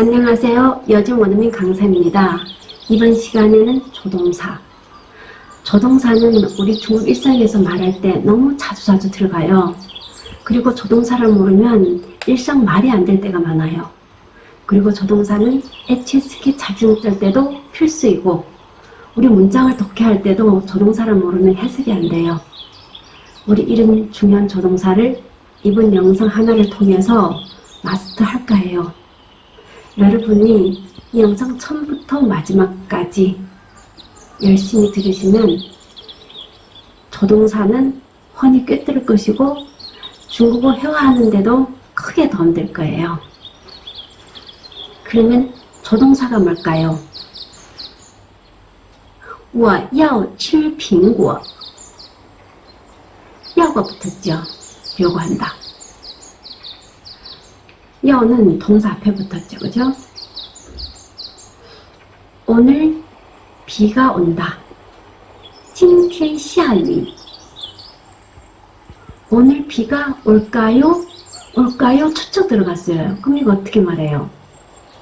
안녕하세요. 여중 원어민 강사입니다. 이번 시간에는 조동사. 조동사는 우리 중국 일상에서 말할 때 너무 자주자주 들어가요. 그리고 조동사를 모르면 일상 말이 안 될 때가 많아요. 그리고 조동사는 애치스키 자중할 때도 필수이고 우리 문장을 독해할 때도 조동사를 모르면 해석이 안 돼요. 우리 이런 중요한 조동사를 이번 영상 하나를 통해서 마스터할까 해요. 여러분이 이 영상 처음부터 마지막까지 열심히 들으시면 조동사는 훤히 꿰뚫을 것이고 중국어 회화하는데도 크게 도움될 거예요. 그러면 조동사가 뭘까요? 我要吃苹果. 야가 붙었죠. 요구한다. 야는 동사 앞에 붙었죠. 그죠? 오늘 비가 온다. 今天下雨. 오늘 비가 올까요? 올까요? 초초 들어갔어요. 그럼 이거 어떻게 말해요?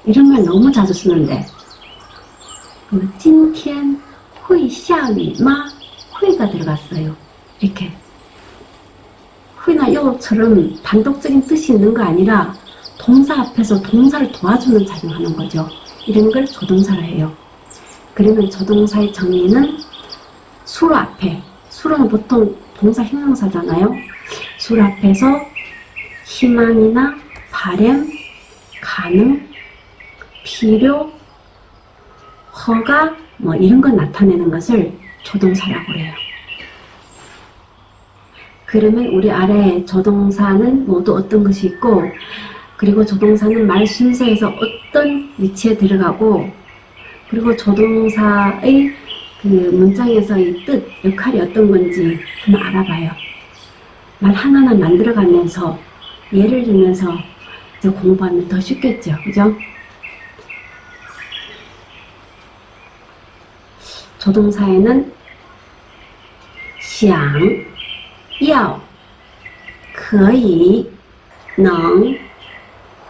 이런 말 너무 자주 쓰는데. 今天会下雨吗? 회가 들어갔어요. 이렇게. 회나 요처럼 단독적인 뜻이 있는 거 아니라 동사 앞에서 동사를 도와주는 작용하는 거죠. 이런 걸 조동사라 해요. 그러면 조동사의 정의는 수로 앞에, 수로는 보통 동사 형용사잖아요. 수로 앞에서 희망이나 바램, 가능, 필요, 허가, 뭐 이런 걸 나타내는 것을 조동사라고 해요. 그러면 우리 아래 조동사는 모두 어떤 것이 있고, 그리고 조동사는 말 순서에서 어떤 위치에 들어가고, 그리고 조동사의 그 문장에서의 뜻, 역할이 어떤 건지 한번 알아봐요. 말 하나하나 만들어가면서 예를 들면서 이제 공부하면 더 쉽겠죠. 그죠? 조동사에는 想,要,可以,能,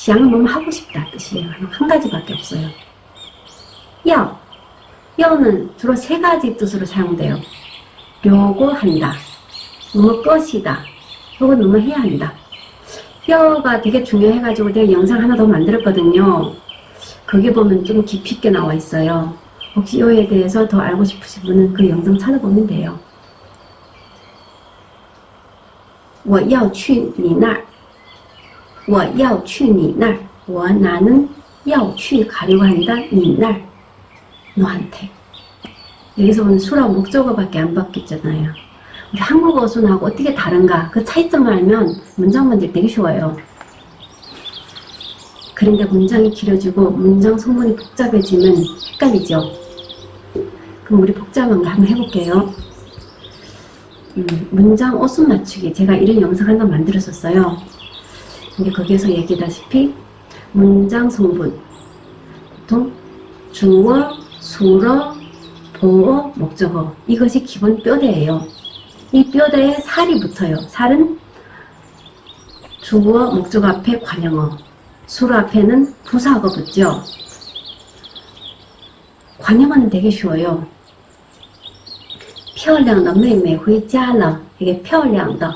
想은 뭐뭐 하고 싶다 뜻이에요. 한 가지밖에 없어요. 要 要는 주로 세 가지 뜻으로 사용돼요. 요구한다. 뭐뭐 것이다. 혹은 뭐뭐 해야 한다. 뼈가 되게 중요해가지고 내가 영상 하나 더 만들었거든요. 거기 보면 좀 깊이 있게 나와 있어요. 혹시 이에 대해서 더 알고 싶으신 분은 그 영상 찾아보면 돼요. 我要去你那儿. 我要去你那儿. 我 나는 要去 가려고 한다. 你那儿. 너한테. 여기서 보면 수라 목적어밖에 안 바뀌었잖아요. 우리 한국어 순하고 어떻게 다른가 그 차이점을 알면 문장 만들 되게 쉬워요. 그런데 문장이 길어지고 문장 성분이 복잡해지면 헷갈리죠. 그럼 우리 복잡한 거 한번 해볼게요. 음, 문장 옷순 맞추기 제가 이런 영상 하나 만들었었어요. 근데 거기에서 얘기다시피 문장 성분 보통 주어, 수어, 보어, 목적어 이것이 기본 뼈대예요. 이 뼈대에 살이 붙어요. 살은 주어, 목적어 앞에 관형어, 수어 앞에는 부사어가 붙죠. 관형어는 되게 쉬워요. 漂亮的妹妹回家了. 이게 漂亮的.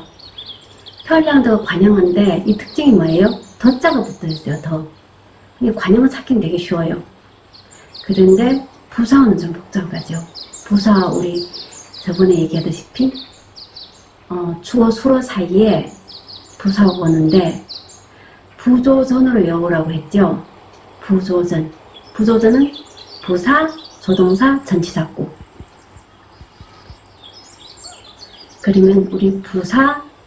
혈량도 관용한데 이 특징이 뭐예요? 더자가 붙어 있어요. 더. 근데 관용을 찾긴 되게 쉬워요. 그런데 부사어는 좀 복잡하죠. 부사, 우리 저번에 얘기하다시피 어, 주어 수로 사이에 부사어 보는데 부조전으로 여우라고 했죠. 부조전. 부조전은 부사, 조동사, 전치사고. 그러면 우리 부사,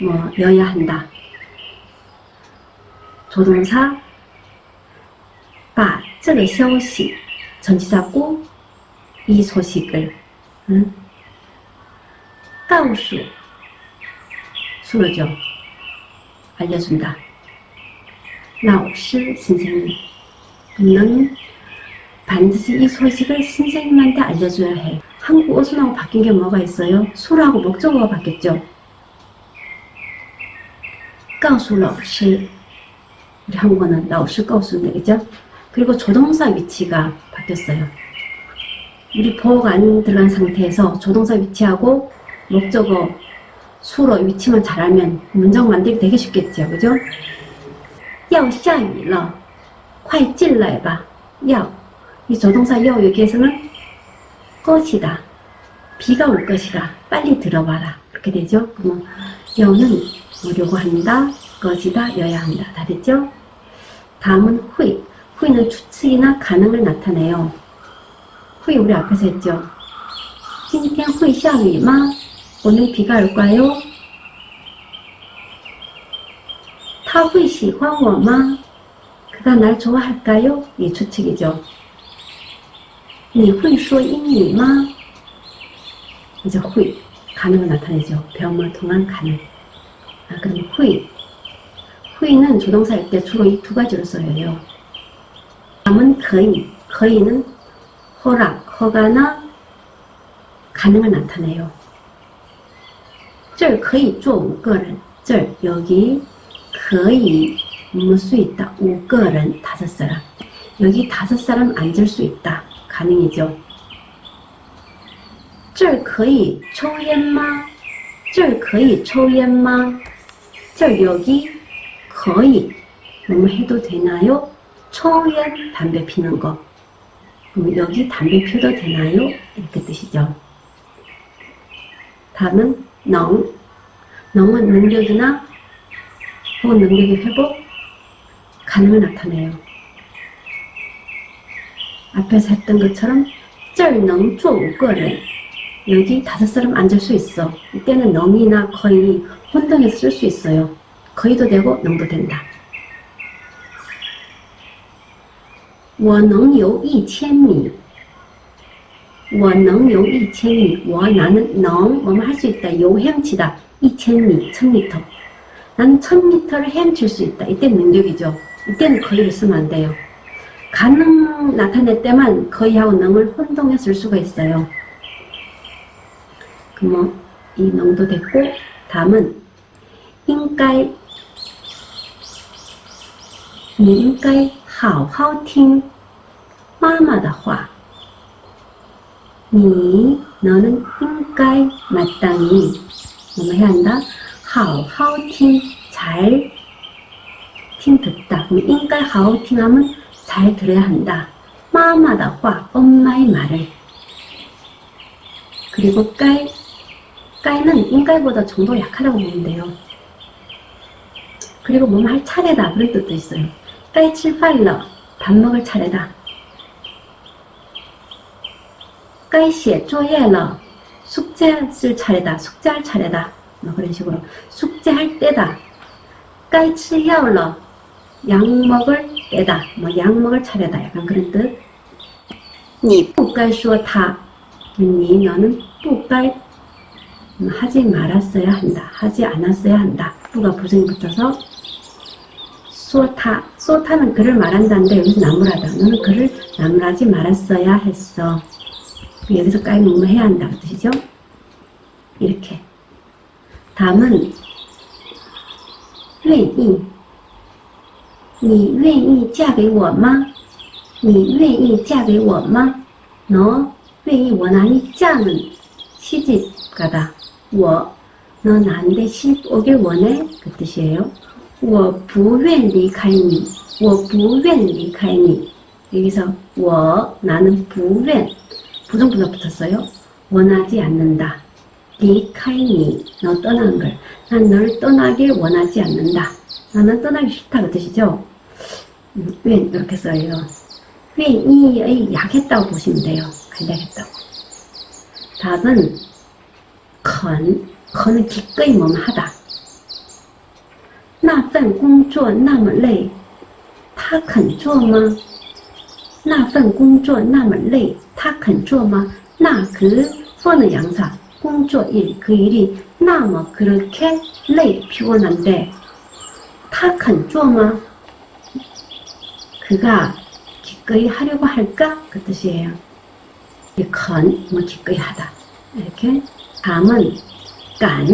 뭐 여야 한다. 조동사 把这个消息 전치사 꼭 이 소식을 응? 告诉 수로죠. 알려준다. 老师 선생님 는 반드시 이 소식을 선생님한테 알려줘야 해. 한국 어순하고 바뀐 게 뭐가 있어요? 수라고 목적어가 바뀌었죠. 告诉老师 우리 한국어는 老师告诉는 그죠? 그리고 조동사 위치가 바뀌었어요. 우리 보호가 안 들어간 상태에서 조동사 위치하고 목적어 수로 위치만 잘 알면 문장 만들기 되게 쉽겠죠. 그죠? 要下雨了快进来吧要이 조동사 여 여기에서는 것이다. 비가 올 것이다. 빨리 들어와라. 그렇게 되죠. 그러면 여는 오려고 한다. 것이다. 여야 한다. 다 됐죠? 다음은 후이. 후이는 추측이나 가능을 나타내요. 후이 우리 앞에서 했죠. 今天会下雨吗? 오늘 비가 올까요? 他会喜欢我吗? 그가 날 좋아할까요? 이 추측이죠. 你会说英语吗? 이제 회 가능을 나타내죠. 배움을 통한 가능. 아, 그럼 회 회는 조동사일 때 주로 이 두 가지로 써요. 다음은 거의. 거의는 허락, 허가나 가능을 나타내요. 这儿可以坐五个人.这儿 여기 可以 묵을 수 있다. 五个人 다섯 사람. 여기 다섯 사람 앉을 수 있다. 가능이죠. 这儿可以抽烟吗?这儿可以抽烟吗? 这儿 여기 可以 뭐뭐 해도 되나요?抽烟 담배 피는 거. 그럼 여기 담배 피워도 되나요? 이렇게 뜻이죠. 다음은 능. 능은 능력이나 혹은 능력의 회복, 가능을 나타내요. 앞에서 했던 것처럼 这儿能坐五个人 여기 다섯 사람 앉을 수 있어. 이때는 능이나 거의 혼동해서 쓸 수 있어요. 거의도 되고 능도 된다. 我能游一千米.我能游一千米. 我 나는 능 뭐뭐 할 수 있다. 요 헤엄치다. 2000미, 1000m. 나는 1000m를 헤엄칠 수 있다. 이때는 능력이죠. 이때는 거의를 쓰면 안 돼요. 가능 나타낼 때만 거의하고 능을 혼동해 쓸 수가 있어요. 그럼 이 능도 됐고 다음은 应该你应该好好听妈妈的话你 너는 应该 마땅히 뭐뭐 해야 한다? 好好听 잘听 듣다. 그럼 应该好好听 하면 잘 들어야 한다. 마마다 화 엄마의 말을 그리고 까이 까이는 인가보다 정도 약하다고 보면 돼요. 그리고 뭐뭐 할 차례다 그런 뜻도 있어요. 까이 칠팔러 밥 먹을 차례다. 까이 시에 쪼예러 숙제 쓸 차례다. 숙제할 차례다. 뭐 그런 식으로 숙제할 때다. 까이 칠야올러 약 먹을 때다. 뭐 약 먹을 차례다. 약간 그런 뜻. 你不该说他. 니 너는 不该 음, 하지 말았어야 한다. 하지 않았어야 한다. 부가 부승이 붙어서 쏘타. 쏘타는 그를 말한다는데 여기서 나무라다. 너는 그를 나무라지 말았어야 했어. 여기서 까이 뭐뭐 해야 한다. 그 뜻이죠? 이렇게. 다음은 愿意.你愿意嫁给我吗?你愿意嫁给我吗? 너 愿意 원하니 짱은 시집 가다. 我, 너 나한테 시집 오길 원해? 그 뜻이에요. 我不愿离开你. 我不愿离开你. 여기서 我 나는 不愿 부정부사 붙었어요. 원하지 않는다. 离开你, 너 떠나는 걸. 난 널 떠나길 원하지 않는다. 나는 떠나기 싫다 그 뜻이죠. 음, 愿 이렇게 써요. 愿意의 약했다고 보시면 돼요. 간략했다고. 답은 肯, 肯은 기꺼이 뭐뭐 하다. 那份工作那么累，他肯做吗？那份工作那么累，他肯做吗？那그 뻔의 양사工作일 그 일이 나뭐 그렇게累 피곤한데 他肯做吗？ 그가 기꺼이 하려고 할까 그 뜻이에요. 이 건, 뭐 기꺼이 하다 이렇게 감은 간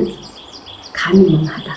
감이 뭐 하다.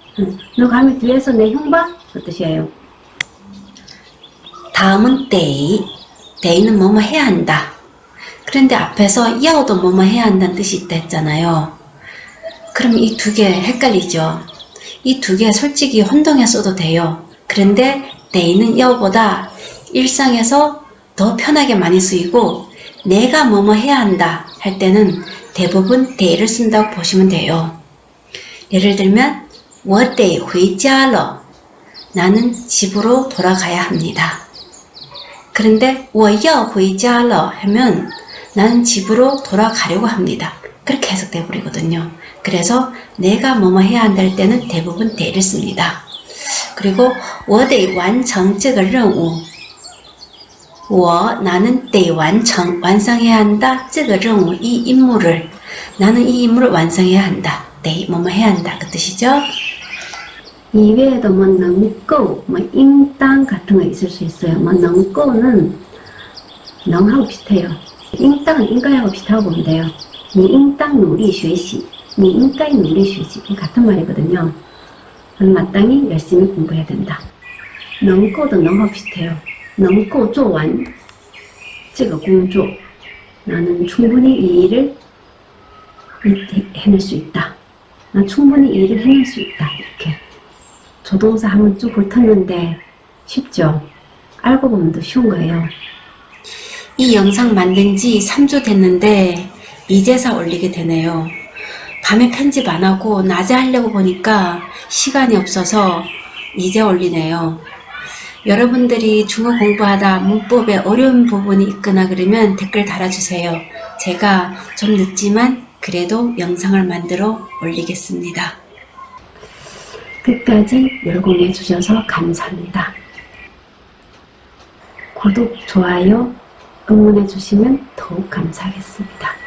응. 너 감히 뒤에서 내 흉봐? 그 뜻이에요. 다음은 데이. 데이는 뭐뭐 해야 한다. 그런데 앞에서 야오도 뭐뭐 해야 한다는 뜻이 있다 했잖아요. 그럼 이 두 개 헷갈리죠? 이 두 개 솔직히 혼동해 써도 돼요. 그런데 데이는 야오보다 일상에서 더 편하게 많이 쓰이고 내가 뭐뭐 해야 한다 할 때는 대부분 데이를 쓴다고 보시면 돼요. 예를 들면 我得回家了. 나는 집으로 돌아가야 합니다. 그런데 我要回家了 하면 나는 집으로 돌아가려고 합니다. 그렇게 해석돼 버리거든요. 그래서 내가 뭐뭐 해야 한다 할 때는 대부분 대를 씁니다. 그리고 我得完成这个任务.我 나는 得完成 완성해야 한다. 这个任务 이 임무를 나는 이 임무를 완성해야 한다. 得 뭐뭐 해야 한다. 그 뜻이죠. 이외에도 뭐能够, 뭐 인당 같은 거 있을 수 있어요. 뭐能够는 능하고 비슷해요. 인당은 인가하고 비슷하고 보면 돼요. 你应当努力学习,你应该努力学习 같은 말이거든요. 너는 마땅히 열심히 공부해야 된다. 能够도 능하고 비슷해요. 能够做完这个工作 나는 충분히 이 일을 이- 해낼 수 있다. 난 충분히 이 일을 해낼 수 있다. 조동사 한번 쭉 훑었는데 쉽죠? 알고 보면 더 쉬운 거예요. 이 영상 만든 지 3주 됐는데 이제서 올리게 되네요. 밤에 편집 안 하고 낮에 하려고 보니까 시간이 없어서 이제 올리네요. 여러분들이 중어 공부하다 문법에 어려운 부분이 있거나 그러면 댓글 달아주세요. 제가 좀 늦지만 그래도 영상을 만들어 올리겠습니다. 끝까지 열공해 주셔서 감사합니다. 구독, 좋아요, 응원해 주시면 더욱 감사하겠습니다.